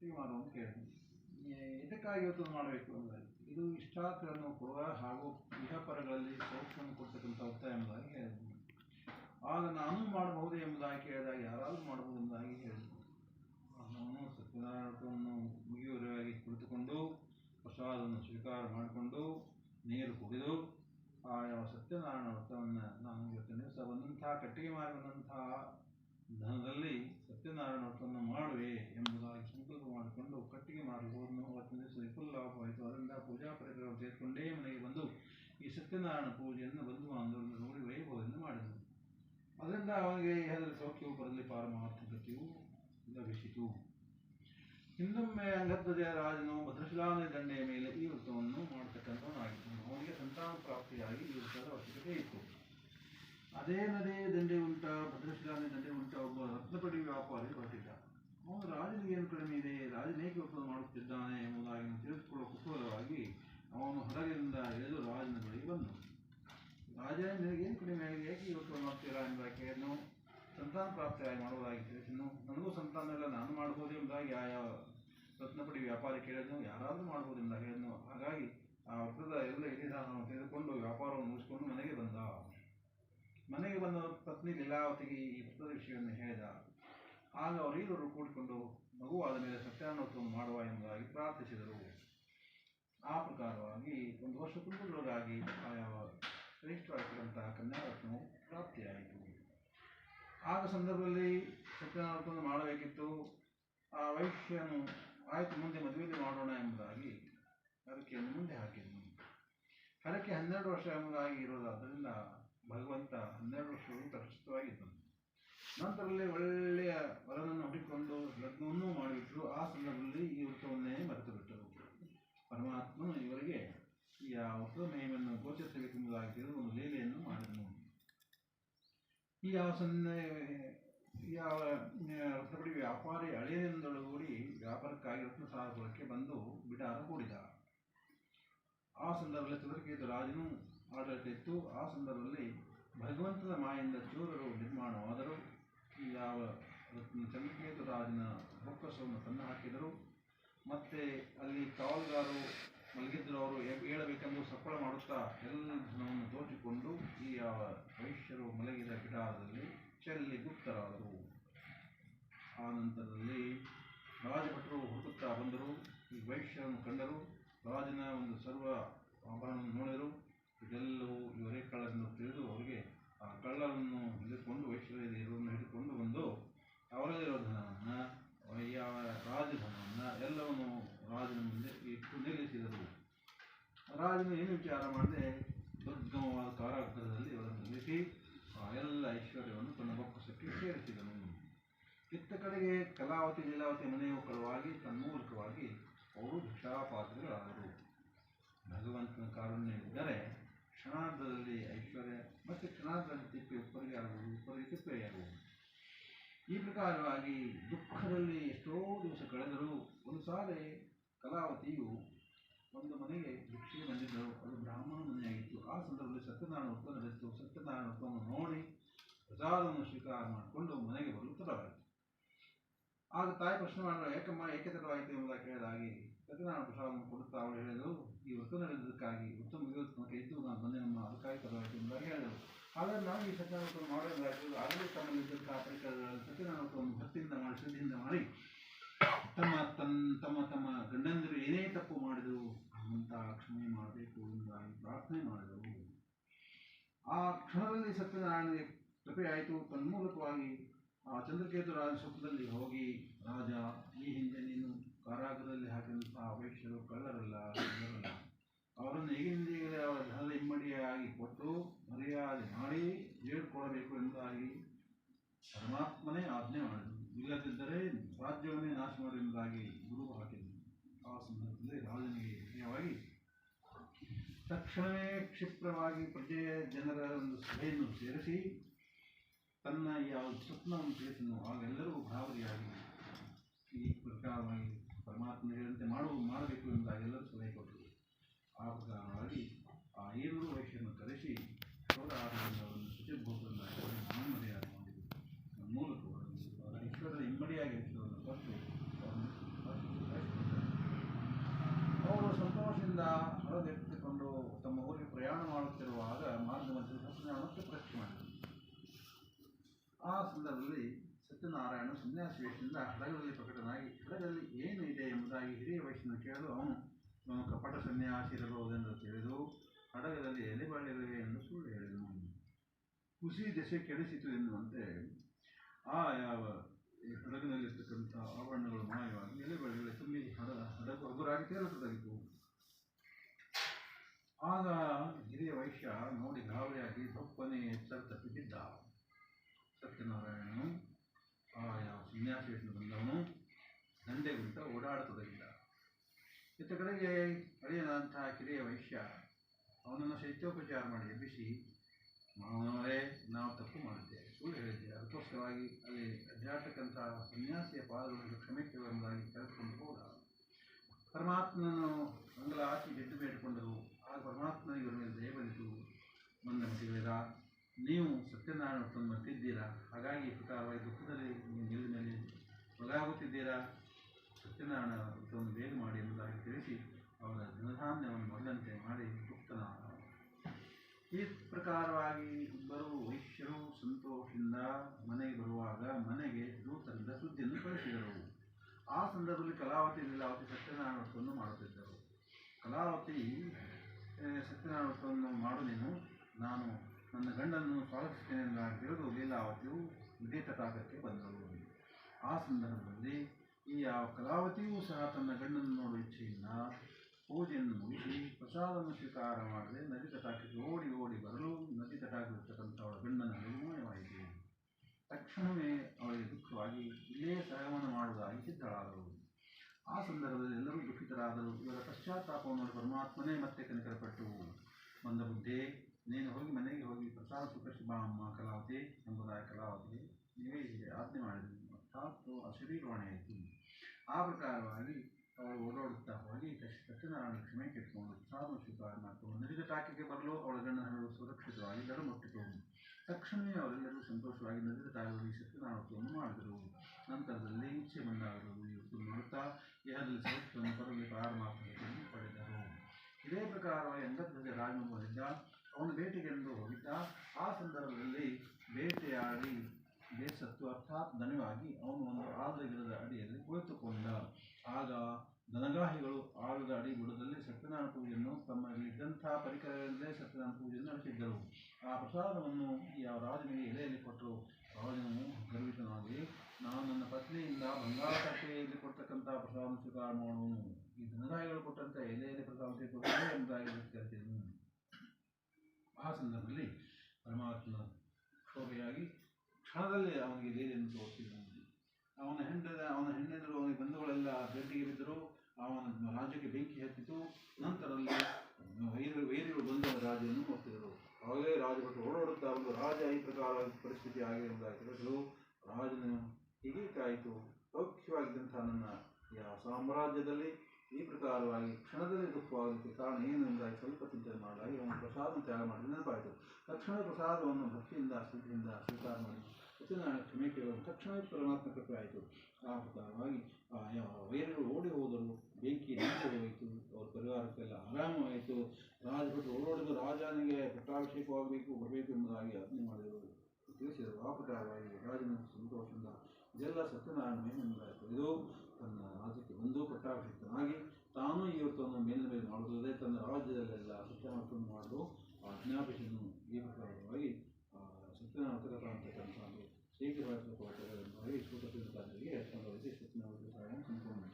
ಕಟ್ಟಿಗೆ ಮಾಡುವ ಅಂತ ಏ- ಇದಕ್ಕಾಗಿ ಇವತ್ತು ಮಾಡಬೇಕು ಅಂದರೆ ಇದು ಇಷ್ಟಾರ್ಥಗಳನ್ನು ಕೊಡುವ ಹಾಗೂ ಇಹಪರಗಳಲ್ಲಿ ಸೌಖ್ಯವನ್ನು ಕೊಡ್ತಕ್ಕಂಥ ಒತ್ತಾಯ ಎಂಬುದಾಗಿ ಹೇಳ್ತೀನಿ. ಆಗ ನಾನು ಮಾಡಬಹುದು ಎಂಬುದಾಗಿ ಕೇಳಿದಾಗ ಯಾರಾದರೂ ಮಾಡಬಹುದು ಎಂಬುದಾಗಿ ಹೇಳಿದ್ನು ನಾನು ಸತ್ಯನಾರಾಯಣವನ್ನು ಮುಗಿಯುವರಾಗಿ ಕುಳಿತುಕೊಂಡು, ಪ್ರಸಾದವನ್ನು ಸ್ವೀಕಾರ ಮಾಡಿಕೊಂಡು, ನೀರು ಕುಡಿದು ಆ ಯಾವ ಸತ್ಯನಾರಾಯಣ ವ್ರತವನ್ನು ನಾನು ಇವತ್ತು ದಿವಸ ಬಂದಂತಹ ಕಟ್ಟಿಗೆ ಮಾರಿ ಬಂದಂತಹ ಧನದಲ್ಲಿ ಸತ್ಯನಾರಾಯಣ ವ್ರತವನ್ನು ಮಾಡುವೆ ಎಂಬುದಾಗಿ ಸಂಕಲ್ಪ ಮಾಡಿಕೊಂಡು ಕಟ್ಟಿಗೆ ಮಾಡಲು ಹೋದನು. ಅವತ್ತಿನ ದಿವಸ ವಿಪುಲ ಲಾಭವಾಯಿತು. ಅದರಿಂದ ಪೂಜಾ ಪರಿಕರಗಳು ತೆಗೆದುಕೊಂಡೇ ಮನೆಗೆ ಬಂದು ಈ ಸತ್ಯನಾರಾಯಣ ಪೂಜೆಯನ್ನು ಬಂಧು ಬಾಂಧವರನ್ನು ನೋಡಿ ವೈಭವವನ್ನು ಮಾಡಿದನು. ಅದರಿಂದ ಅವನಿಗೆ ಹೆದರ ಸೌಖ್ಯವು ಬರಲಿ ಪಾರಮಾರ್ಥಗತಿಯು ಲಭಿಸಿತು. ಹಿಂದೊಮ್ಮೆ ಅಂಗಧ್ವಜ ರಾಜನು ಭದ್ರಶಿಲಾನ ದಂಡೆಯ ಮೇಲೆ ಈ ವೃತ್ತವನ್ನು ಮಾಡತಕ್ಕಂಥವನಾಗಿದ್ದನು. ಅವನಿಗೆ ಸಂತಾನ ಪ್ರಾಪ್ತಿಯಾಗಿ ಈ ವೃತ್ತದ ಅವಶ್ಯಕತೆ ಇತ್ತು. ಅದೇ ನದೇ ದಂಡೆ ಉಂಟ, ಭದ್ರಶಿಲಾನ ದಂಡೆ ಉಂಟ, ಒಬ್ಬ ರತ್ನಪಡಿ ವ್ಯಾಪಾರಿ ಹೊರಟಿದ್ದ ಅವನು ರಾಜನಿಗೆ ಏನು ಕಡಿಮೆ ಇದೆ? ರಾಜನೇಕೆ ವೃತ್ತ ಮಾಡುತ್ತಿದ್ದಾನೆ ಎಂಬುದಾಗಿ ತಿಳಿದುಕೊಳ್ಳುವ ಕುತೂಹಲವಾಗಿ ಅವನು ಹೊರಗಿನಿಂದ ಇಳಿದು ರಾಜನ ಬಳಿ ಬಂದನು ರಾಜ ನಿನಗೇನು ಕಡಿಮೆ ಆಗಿದೆ? ಏಕೆ ಇವತ್ತು ಮಾಡ್ತೀರಾ? ಎಂಬ ಕೇಳನು ಸಂತಾನ ಪ್ರಾಪ್ತಿಯಾಗಿ ಮಾಡುವುದಾಗಿ ತಿಳಿಸಿನು ನನಗೂ ಸಂತಾನ ಎಲ್ಲ ನಾನು ಮಾಡ್ಬೋದು ಎಂಬುದಾಗಿ ಯಾವ ರತ್ನಪಡಿ ವ್ಯಾಪಾರಿ ಕೇಳಿದ್ನು. ಯಾರಾದರೂ ಮಾಡ್ಬೋದು ಎಂಬ ಹಾಗಾಗಿ ಆ ವೃತ್ತದ ಎಲ್ಲ ಹಿರಿದಾನವನ್ನು ತೆಗೆದುಕೊಂಡು ವ್ಯಾಪಾರವನ್ನು ಮುಗಿಸಿಕೊಂಡು ಮನೆಗೆ ಬಂದ. ಮನೆಗೆ ಬಂದ ಪತ್ನಿ ಲೀಲಾವತಿಗೆ ಈ ಪುತ್ರದ ವಿಷಯವನ್ನು ಹೇಳಿದ. ಆಗ ಅವರೀರರು ಕೂಡಿಕೊಂಡು ಮಗುವಾದ ಮೇಲೆ ಸತ್ಯಾನೋತ್ಸವವನ್ನು ಮಾಡುವ ಎಂಬುದಾಗಿ ಪ್ರಾರ್ಥಿಸಿದರು. ಆ ಪ್ರಕಾರವಾಗಿ ಒಂದು ವರ್ಷ ತುಂಬುವುದರೊಳಗಾಗಿ ಆಯಾವ ಯಾವ ಶ್ರೇಷ್ಠವಾಗಿರುವಂತಹ ಕನ್ಯಾರತ್ನವು ಪ್ರಾಪ್ತಿಯಾಯಿತು. ಆಗ ಸಂದರ್ಭದಲ್ಲಿ ಸತ್ಯನಾರಾಯಣವನ್ನು ಮಾಡಬೇಕಿತ್ತು. ಆ ವೈಶ್ಯನು ಆಯ್ತು, ಮುಂದೆ ಮದುವೆಯಲ್ಲಿ ಮಾಡೋಣ ಎಂಬುದಾಗಿ ಹರಕೆಯನ್ನು ಮುಂದೆ ಹಾಕಿದನು. ಹರಕೆ ಹನ್ನೆರಡು ವರ್ಷ ಎಂಬುದಾಗಿ ಇರೋದಾದ್ದರಿಂದ ಭಗವಂತ ಹನ್ನೆರಡು ವರ್ಷಗಳು ಪ್ರಶಸ್ತವಾಗಿದ್ದನು ನಂತರದಲ್ಲಿ ಒಳ್ಳೆಯ ವರನನ್ನು ಹುಡುಕಿಕೊಂಡು ಲಗ್ನವನ್ನೂ ಮಾಡಿಬಿಟ್ರು. ಆ ಸಂದರ್ಭದಲ್ಲಿ ಈ ವೃತ್ತವನ್ನೇ ಮರೆತು ಬಿಟ್ಟರು ಪರಮಾತ್ಮನು ಇವರಿಗೆ ಈ ಆ ವೃತ್ತದ ಮಹಿಮೆಯನ್ನು ಗೋಚರಿಸಬೇಕೆಂಬುದಾಗಿ ಒಂದು ಲೀಲೆಯನ್ನು ಮಾಡಿದನು. ಈ ಯಾವ ಸನ್ನೆ ಯಾವ ವೃತ್ತಪಡಿ ವ್ಯಾಪಾರಿ ಅಳಿಯರಿಂದೊಳಗೂಡಿ ವ್ಯಾಪಾರಕ್ಕಾಗಿ ರತ್ನ ಸಾಗರಕ್ಕೆ ಬಂದು ಬಿಡಾರ ಹೂಡಿದ. ಆ ಸಂದರ್ಭದಲ್ಲಿ ಚಂದ್ರಕೇತು ರಾಜನು ಆಡಳಿತ ಇತ್ತು ಆ ಸಂದರ್ಭದಲ್ಲಿ ಭಗವಂತನ ಮಾಯಿಂದ ಚೋರರು ನಿರ್ಮಾಣವಾದರು. ಯಾವ ಚಂದ್ರಕೇತು ರಾಜನ ಬೊಕ್ಕಸವನ್ನು ತಂದು ಹಾಕಿದರು. ಮತ್ತೆ ಅಲ್ಲಿ ಕಾವಲುಗಾರರು ಮಲಗಿದ್ರು. ಅವರು ಹೇಳಬೇಕೆಂದು ಸಫಲ ಮಾಡುತ್ತಾ ಎಲ್ಲ ಧನವನ್ನು ದೋಚಿಕೊಂಡು ಈ ಯಾವ ವೈಶ್ಯರು ಮಲಗಿದ ಬಿಡಾರದಲ್ಲಿ ಚೆಲ್ಲಿ ಗುಪ್ತರಾದರು. ಆ ನಂತರದಲ್ಲಿ ರಾಜಭಟರು ಹುಡುಕುತ್ತಾ ಬಂದರು. ಈ ವೈಶ್ಯರನ್ನು ಕಂಡರು. ರಾಜನ ಒಂದು ಸರ್ವ ಆಭರಣವನ್ನು ನೋಡಿದರು. ಇದೆಲ್ಲವೂ ಇವರೇ ಕಳ್ಳರನ್ನು ತಿಳಿದು ಅವರಿಗೆ ಆ ಕಳ್ಳರನ್ನು ಹಿಡಿದುಕೊಂಡು ವೈಶ್ವರ್ಯ ದೇವರನ್ನು ಹಿಡಿದುಕೊಂಡು ಬಂದು ಅವರಲ್ಲಿರೋ ಧನವನ್ನು ಯಾವ ರಾಜಧನವನ್ನು ಎಲ್ಲವನ್ನು ರಾಜನ ಮುಂದೆ ಇಟ್ಟು ನಿಲ್ಲಿಸಿದರು ರಾಜನು ಏನು ವಿಚಾರ ಮಾಡದೆ? ದುರ್ಗಮವಾದ ಕಾರಾಗೃಹದಲ್ಲಿ ಅವರನ್ನು ನಿಲ್ಲಿಸಿ ಆ ಎಲ್ಲ ಐಶ್ವರ್ಯವನ್ನು ತನ್ನ ಬೊಕ್ಕಸಕ್ಕೆ ಸೇರಿಸಿದನು. ಇತ್ತ ಕಡೆಗೆ ಕಲಾವತಿ ಲೀಲಾವತಿ ಮನೆಯ ಕಳುವಾಗಿ ತನ್ಮೂಲಕವಾಗಿ ಅವರು ಭಿಕ್ಷಾಪಾತ್ರಗಳಾದರು. ಭಗವಂತನ ಕಾರುಣ್ಯವಿದ್ದರೆ ಕ್ಷಣಾರ್ಧದಲ್ಲಿ ಐಶ್ವರ್ಯ ಮತ್ತು ಕ್ಷಣಾರ್ಧದಲ್ಲಿ ತಿಪ್ಪೆ ಉಪ್ಪರಿಗೆ ಆಗುವುದು ಉಪ್ಪರಿಗೆ ತಿಪ್ಪೆಯಾಗುವುದು ಈ ಪ್ರಕಾರವಾಗಿ ದುಃಖದಲ್ಲಿ ಎಷ್ಟೋ ದಿವಸ ಕಳೆದರೂ ಒಂದು ಸಾರಿ ಕಲಾವತಿಯು ಒಂದು ಮನೆಗೆ ಭಿಕ್ಷೆಗೆ ಬಂದಿದ್ದರು. ಅದು ಬ್ರಾಹ್ಮಣ ಮನೆಯಾಗಿತ್ತು. ಆ ಸಂದರ್ಭದಲ್ಲಿ ಸತ್ಯನಾರಾಯಣ ಉಪ್ಪ ನಡೆಸಿತು ಸತ್ಯನಾರಾಯಣ ಉಪ್ಪನ್ನು ನೋಡಿ ಪ್ರಸಾದವನ್ನು ಸ್ವೀಕಾರ ಮಾಡಿಕೊಂಡು ಮನೆಗೆ ಬರಲು ಆಗ ತಾಯಿ ಪ್ರಶ್ನೆ ಮಾಡಿದ್ರು ಏಕಮ್ಮ, ಏಕೆ ತಡವಾಯಿತು? ಎಂಬುದಾಗಿ ಕೇಳಿದಾಗಿ ಸತ್ಯನಾರಾಯಣ ಪ್ರಸಾದವನ್ನು ಕೊಡುತ್ತಾ ಅವಳು ಹೇಳಿದರು, ಈ ವ್ರತ ನಡೆದಕ್ಕಾಗಿ ಉತ್ತಮ ಮುಗಿಯೋದು ತನಕ ನಾನು ಬಂದೆ ನಮ್ಮ ಅದಕ್ಕಾಗಿ ತರಬೇಕು ಎಂಬುದಾಗಿ ಹೇಳಿದರು. ಆದರೆ ನಾವು ಈ ಸತ್ಯನಾರಾಯಣವನ್ನು ಮಾಡೋದಾಯಿತು ಆಗಲೇ ತಮ್ಮಲ್ಲಿದ್ದಂತಹ ಪರಿಕರಗಳಲ್ಲಿ ಸತ್ಯನಾರಾಯಣವನ್ನು ಭಕ್ತಿಯಿಂದ ಮಾಡಿ, ಶ್ರದ್ಧೆಯಿಂದ ಮಾಡಿ, ತಮ್ಮ ತನ್, ತಮ್ಮ ತಮ್ಮ ಗಂಡಂದಿರು ಏನೇ ತಪ್ಪು ಮಾಡಿದರು ಅಂತ ಕ್ಷಮೆ ಮಾಡಬೇಕು ಎಂಬುದಾಗಿ ಪ್ರಾರ್ಥನೆ ಮಾಡಿದರು. ಆ ಕ್ಷಣದಲ್ಲಿ ಸತ್ಯನಾರಾಯಣನಿಗೆ ಕೃಪೆಯಾಯಿತು. ತನ್ಮೂಲಕವಾಗಿ ಆ ಚಂದ್ರಕೇತು ರಾಜ ಸ್ವಪ್ನದಲ್ಲಿ ಹೋಗಿ, ರಾಜ, ಈ ಹಿಂದೆ ನೀನು ಕಾರಾಗೃಹದಲ್ಲಿ ಹಾಕಿದಂತಹ ಅಪೇಕ್ಷೆಗಳು ಕಳ್ಳರಲ್ಲ ಅವರನ್ನು ಈಗಿನಿಂದೀಗಲೇ ಅವರ ಇಮ್ಮಡಿಯಾಗಿ ಕೊಟ್ಟು ಮರ್ಯಾದೆ ಮಾಡಿ ಹೇಳ್ಕೊಡಬೇಕು ಕೊಡಬೇಕು ಎಂಬುದಾಗಿ ಪರಮಾತ್ಮನೇ ಆಜ್ಞೆ ಮಾಡಿದರು. ಇಲ್ಲದಿದ್ದರೆ ರಾಜ್ಯವನ್ನೇ ನಾಶ ಮಾಡಿ ಎಂಬುದಾಗಿ ಗುರು ಹಾಕಿದರು. ಆ ಸಂದರ್ಭದಲ್ಲಿ ರಾಜನಿಗೆ ವಿಷಯವಾಗಿ ತಕ್ಷಣವೇ ಕ್ಷಿಪ್ರವಾಗಿ ಪ್ರಜೆಯ ಜನರ ಒಂದು ಸಭೆಯನ್ನು ಸೇರಿಸಿ ತನ್ನ ಯಾವ ಸ್ವಪ್ನವನ್ನು ತಿಳಿಸಿದ್ದು ಆಗೆಲ್ಲರೂ ಹೇಳಂತೆ ಮಾಡುವ, ಮಾಡಬೇಕು ಎಂಬುದಾಗೆಲ್ಲರೂ ಸಲಹೆ ಕೊಟ್ಟರು. ಆ ಪ್ರಕಾರವಾಗಿ ಆ ಏಳು ವಯಸ್ಸನ್ನು ಕರೆಸಿ ಅವರ ಆಟದಿಂದ ಅವರನ್ನು ಶುಚಿಭೂತರನ್ನು ಮಾಡಿದರು ಮೂಲಕ ಅವರನ್ನು ಇಮ್ಮಡಿಯಾಗಿ ಅವರನ್ನು ಕೊಟ್ಟು ಅವರು ಸಂತೋಷದಿಂದ ಹೊರಗೆತ್ತಿಕೊಂಡು ತಮ್ಮ ಊರಿಗೆ ಪ್ರಯಾಣ ಮಾಡುತ್ತಿರುವಾಗ ಮಾರ್ಗ ಮಧ್ಯೆ ಸತ್ಯನಾರಾಯಣಕ್ಕೆ ಪ್ರಶ್ನೆ ಮಾಡಿದರು. ಆ ಸಂದರ್ಭದಲ್ಲಿ ಸತ್ಯನಾರಾಯಣ ಸನ್ಯಾಸಿ ವೇಷದಿಂದ ಹಡಗಲ್ಲಿ ಪ್ರಕಟನಾಗಿ, ಹಡಗಲ್ಲಿ ಎಂಬುದಾಗಿ ಹಿರಿಯ ವಯಸ್ಸಿನ ಕೇಳಲು ಅವನು ಇವನು ಕಪಟ ಸನ್ಯಾಸಿ ಇರಬಹುದೆಂದು ತಿಳಿದು ಹಡಗದಲ್ಲಿ ಎಲೆಬಳ್ಳಿಗಳಿವೆ ಎಂದು ಸುಳ್ಳು ಹೇಳಿದನು. ಹುಸಿ ದೆಸೆ ಕೆಡಿಸಿತು ಎನ್ನುವಂತೆ ಆ ಯಾವ ಹಡಗಿನಲ್ಲಿರ್ತಕ್ಕಂಥ ಆಭರಣಗಳು ಮಾಯವಾಗಿ ಎಲೆಬಾಳಿಗಳು ತುಂಬಿ ಹಡ ಹಡಗು ಹಗುರಾಗಿ ತೇಲತೊಡಗಿತು ಆಗ ಹಿರಿಯ ವೈಶ್ಯ ನೋಡಿ ಗಾಬರಿಯಾಗಿ ದೊಪ್ಪನೆ ಎಚ್ಚರ ತಪ್ಪಿಬಿದ್ದ. ಸತ್ಯನಾರಾಯಣನು ಆ ಯಾವ ಸನ್ಯಾಸಿ ವೇಷದಿಂದ ಬಂದವನು ದಂಡೆಗುಂಟ ಓಡಾಡತೊಡಗಿದ್ದ ಇತ್ತ ಕಡೆಗೆ ಅಳಿಯನಾದಂತಹ ಕಿರಿಯ ವೈಶ್ಯ, ಅವನನ್ನು ಶೈತ್ಯೋಪಚಾರ ಮಾಡಿ ಎಬ್ಬಿಸಿ ಮಾವನವರೇ ನಾವು ತಪ್ಪು ಮಾಡಿದ್ದೇವೆ. ಸುಳ್ಳು ಹೇಳಿದ್ದೆ. ಅದಕ್ಕೋಸ್ಕರವಾಗಿ ಅಲ್ಲಿ ಅಧ್ಯಾತಕ್ಕಂಥ ಸನ್ಯಾಸಿಯ ಪಾದಗಳನ್ನು ಕ್ಷಮೆ ಕರೆದುಕೊಂಡು ಹೋದ. ಪರಮಾತ್ಮನನ್ನು ಅಂಗಲ ಹಾಕಿ ಗೆದ್ದು ಬೇಡಿಕೊಂಡರು. ಆ ಪರಮಾತ್ಮನಿಗೆ ಇವರ ಮೇಲೆ ದಯ ಬಂದಿತು. ಬಂದ ನೀವು ಸತ್ಯನಾರಾಯಣ ತಂದು ಮತ್ತಿದ್ದೀರಾ ಹಾಗಾಗಿ ಪ್ರಕಾರವಾಗಿ ದುಃಖದಲ್ಲಿ ನೀವು ಮೇಲೆ ಒಳಗಾಗುತ್ತಿದ್ದೀರಾ? ಸತ್ಯನಾರಾಯಣ ವ್ರತವನ್ನು ಬೇಗ ಮಾಡಿ ಎಂಬುದಾಗಿ ತಿಳಿಸಿ ಅವರ ಧನಧಾನ್ಯವನ್ನು ಮೊದಲಂತೆ ಮಾಡಿ ಮುಕ್ತನಾದ ಈ ಪ್ರಕಾರವಾಗಿ ಇಬ್ಬರು ವೈಶ್ಯರು ಸಂತೋಷದಿಂದ ಮನೆಗೆ ಬರುವಾಗ ಮನೆಗೆ ದೂತರಿಂದ ಸುದ್ದಿಯನ್ನು ಕಳಿಸಿದರು. ಆ ಸಂದರ್ಭದಲ್ಲಿ ಕಲಾವತಿ ಲೀಲಾವತಿ ಸತ್ಯನಾರಾಯಣ ವ್ರತವನ್ನು ಮಾಡುತ್ತಿದ್ದರು. ಕಲಾವತಿ ಸತ್ಯನಾರಾಯಣ ವ್ರತವನ್ನು ಮಾಡು ನೀನು. ನಾನು ನನ್ನ ಗಂಡನನ್ನು ಸ್ವಾಗತಿಸ್ತೇನೆ ಎಂದು ತಿಳಿದು ಲೀಲಾವತಿಯು ಇದೇ ತಟಾಕಕ್ಕೆ ಬಂದರು ಆ ಸಂದರ್ಭದಲ್ಲಿ ಈ ಯಾವ ಕಲಾವತಿಯೂ ಸಹ ತನ್ನ ಗಂಡನ್ನು ನೋಡುವ ಇಚ್ಛೆಯಿಂದ ಪೂಜೆಯನ್ನು ಮುಗಿಸಿ ಪ್ರಸಾದವನ್ನು ಸ್ವೀಕಾರ ಮಾಡದೆ ನದಿ ತಟಾಕಕ್ಕೆ ಓಡಿ ಓಡಿ ಬರಲು ನದಿ ತಟಾಕದಲ್ಲಿರ್ತಕ್ಕಂಥ ಅವಳ ಗಂಡನ ನಿರ್ಮಾಣವಾಯಿತು ತಕ್ಷಣವೇ ಅವಳಿಗೆ ದುಃಖವಾಗಿ, ಇಲ್ಲೇ ಸಹಗಮನ ಮಾಡುವುದಾಗಿ ಸಿದ್ಧಳಾದಳು. ಆ ಸಂದರ್ಭದಲ್ಲಿ ಎಲ್ಲರೂ ದುಃಖಿತರಾದರು. ಇವರ ಪಶ್ಚಾತ್ತಾಪವನ್ನು ಪರಮಾತ್ಮನೇ ಮತ್ತೆ ಕನಿಕರಪಟ್ಟು, ಬಂದ ಬುದ್ಧಿ, ನೀನು ಹೋಗಿ ಮನೆಗೆ ಹೋಗಿ ಪ್ರಸಾದ ಬಾ ಅಮ್ಮ ಕಲಾವತಿ ಎಂಬುದಾಗಿ ಕಲಾವತಿ ನೀವೇ ಹೀಗೆ ಆಜ್ಞೆ ಮಾಡಿದನು. ಅರ್ಥಾತ್ ಅಶರೀರವಾಣಿ ಆಯಿತು ಆ ಪ್ರಕಾರವಾಗಿ ಅವಳು ಓಡಾಡುತ್ತಾ ಹೋಗಿ ಸತ್ಯನಾರಾಯಣ ಕ್ಷಮೆ ಪ್ರಸಾದ ಸ್ವೀಕಾರ ಮಾಡಿಕೊಂಡು ನದಿಗೆ ಟಾಕಿಗೆ ಬರಲು ಅವಳ ಗಂಡನ ಹಣವು ಸುರಕ್ಷಿತವಾಗಿ ದಡಮಟ್ಟಿತು ತಕ್ಷಣವೇ ಅವರೆಲ್ಲರೂ ಸಂತೋಷವಾಗಿ ನಡೆದ ತಾಯಿಗಳಿಗೆ ಸತ್ಯನಾರಾಯಣವನ್ನು ಮಾಡಿದರು. ನಂತರದಲ್ಲಿ ಇಚ್ಛೆ ಬಂದಾಗಲು ಇವತ್ತು ಮಾಡುತ್ತಾ ದೇಹದಲ್ಲಿ ಸೌಖ್ಯವನ್ನು ಪರಲಿ ಪಾರಮಾತ್ಮತೆಯನ್ನು ಪಡೆದರು. ಇದೇ ಪ್ರಕಾರವಾಗಿ ಅಂಗಧ್ವಜ ರಾಜನು ಬಂದಿದ್ದ ಅವನು ಬೇಟೆಗೆಂದು ಹೋಗಿದ್ದ, ಆ ಸಂದರ್ಭದಲ್ಲಿ ಬೇಟೆಯಾಡಿ ಬೇಸತ್ತು ಅರ್ಥಾತ್ ದನವಾಗಿ ಅವನು ಒಂದು ಆಲದ ಗಿಡದ ಅಡಿಯಲ್ಲಿ ಕುಳಿತುಕೊಂಡ. ಆಗ ದನಗಾಹಿಗಳು ಆಲದ ಅಡಿ ಬುಡದಲ್ಲಿ ಸತ್ಯನಾರಾಯಣ ಪೂಜೆಯನ್ನು ತಮ್ಮಲ್ಲಿದ್ದಂಥ ಪರಿಕರಗಳಲ್ಲೇ ಸತ್ಯನಾರಾಯಣ ಪೂಜೆಯನ್ನು ನಡೆಸಿದ್ದರು. ಆ ಪ್ರಸಾದವನ್ನು ಯಾವ ರಾಜನಿಗೆ ಎಲೆಯಲ್ಲಿ ಕೊಟ್ಟರು? ರಾಜನು ಗರ್ವಿತನಾಗಿ, ನಾನು ನನ್ನ ಪತ್ನಿಯಿಂದ ಬಂಗಾರ ತಟ್ಟೆಯಲ್ಲಿ ಕೊಡ್ತಕ್ಕಂಥ ಪ್ರಸಾದ ಸ್ವೀಕಾರ ಮಾಡುವನು ಈ ದನಗಾಹಿಗಳು ಕೊಟ್ಟಂಥ ಎಲೆಯಲ್ಲಿ ಪ್ರಸಾದ ಸ್ವೀಕರಿಸಿದೆ ಎಂಬುದಾಗಿ ಕರೆಸಿದನು ಆ ಸಂದರ್ಭದಲ್ಲಿ ಪರಮಾತ್ಮನ ಶೋಭೆಯಾಗಿ ಕ್ಷಣದಲ್ಲಿ ಅವನಿಗೆ ಬೇರೆಯನ್ನು ತೋರಿಸಿದ ಅವನ ಹೆಂಡದ, ಅವನ ಹೆಣ್ಣೆದರು ಅವನಿಗೆ ಬಂಧುಗಳೆಲ್ಲ ಗಡ್ಡಿಗೆ ಬಿದ್ದರು. ಅವನ ರಾಜ್ಯಕ್ಕೆ ಬೆಂಕಿ ಹತ್ತಿತು. ನಂತರದಲ್ಲಿ ವೈರು ವೈರಿಗಳು ಬಂದು ರಾಜನ್ನು ಒಪ್ಪಿದರು ಅವಾಗಲೇ ರಾಜಭಟ್ಟು ಓಡಾಡುತ್ತಾ ಒಂದು ರಾಜ, ಈ ಪ್ರಕಾರ ಪರಿಸ್ಥಿತಿ ಆಗಿರುವುದಾಗಿ ತಿಳಿಸಲು ರಾಜನು ಹೀಗೇಕಾಯಿತು. ಸೌಖ್ಯವಾಗಿದ್ದಂಥ ನನ್ನ ಯಾವ ಸಾಮ್ರಾಜ್ಯದಲ್ಲಿ ಈ ಪ್ರಕಾರವಾಗಿ ಕ್ಷಣದಲ್ಲಿ ದುಃಖವಾಗಲಿಕ್ಕೆ ಕಾರಣ ಏನು ಎಂದಾಗಿ ಸ್ವಲ್ಪ ಚಿಂತನೆ ಮಾಡಲಾಗಿ ಅವನು ಪ್ರಸಾದವನ್ನು ತ್ಯಾಗ ಮಾಡಿದ ನೆನಪಾಯಿತು. ತಕ್ಷಣ ಪ್ರಸಾದವನ್ನು ಭಕ್ತಿಯಿಂದ ಸ್ಥಿತಿಯಿಂದ ಸ್ವೀಕಾರ ಮಾಡಿ ಸತ್ಯನಾರಾಯಣ ಕ್ಷಮೆ ಕೇಳುವ ತಕ್ಷಣವೇ ಪರಮಾತ್ಮ ಕೃಪೆ ಆಯಿತು ಆ ಯಾವ ವೈರಗಳು ಓಡಿ ಹೋದರು ಬೆಂಕಿ ನಿಂತು ಹೋಯಿತು ಅವರ ಪರಿವಾರಕ್ಕೆಲ್ಲ ಆರಾಮವಾಯಿತು. ರಾಜಭಟರು ಓಡೋಡಿದ ರಾಜನಿಗೆ ಪಟ್ಟಾಭಿಷೇಕವಾಗಬೇಕು ಬರಬೇಕು ಎಂಬುದಾಗಿ ಆಜ್ಞೆ ಮಾಡಿದರು. ತಿಳಿಸಿದರು ಆ ಪ್ರಕಾರವಾಗಿ ರಾಜನ ಸಂತೋಷದಿಂದ ಇದೆಲ್ಲ ಸತ್ಯನಾರಾಯಣ ಮಹಿಮೆಯಿಂದಾಯಿತು ಇದು ತನ್ನ ರಾಜ್ಯಕ್ಕೆ ಬಂದು ತಾನು ಇವತ್ತು ವ್ರತವನ್ನು ಮೇಲಿನ ಮೇಲೆ ಮಾಡುವುದೇ ತನ್ನ ರಾಜ್ಯದಲ್ಲೆಲ್ಲ ಸತ್ಯನಾರಾಯಣವನ್ನು ಮಾಡಲು ಆಜ್ಞಾಪಿಸಿದನು ಈ ಪ್ರಕಾರವಾಗಿ ಆ, ಸತ್ಯನಾರಾಯಣ ಕಥಕ ಅಂತಕ್ಕಂಥ ಒಂದು ಶೀಘ್ರವಾಗಿ ಕೋಟೆಗಳಿಂದಾಗಿ ಸೂತಪಿಂಡಕಾರರಿಗೆ ಸಂಭವಿಸಿ ಸತ್ಯನಾರಾಯಣ ಸಂಪೂರ್ಣ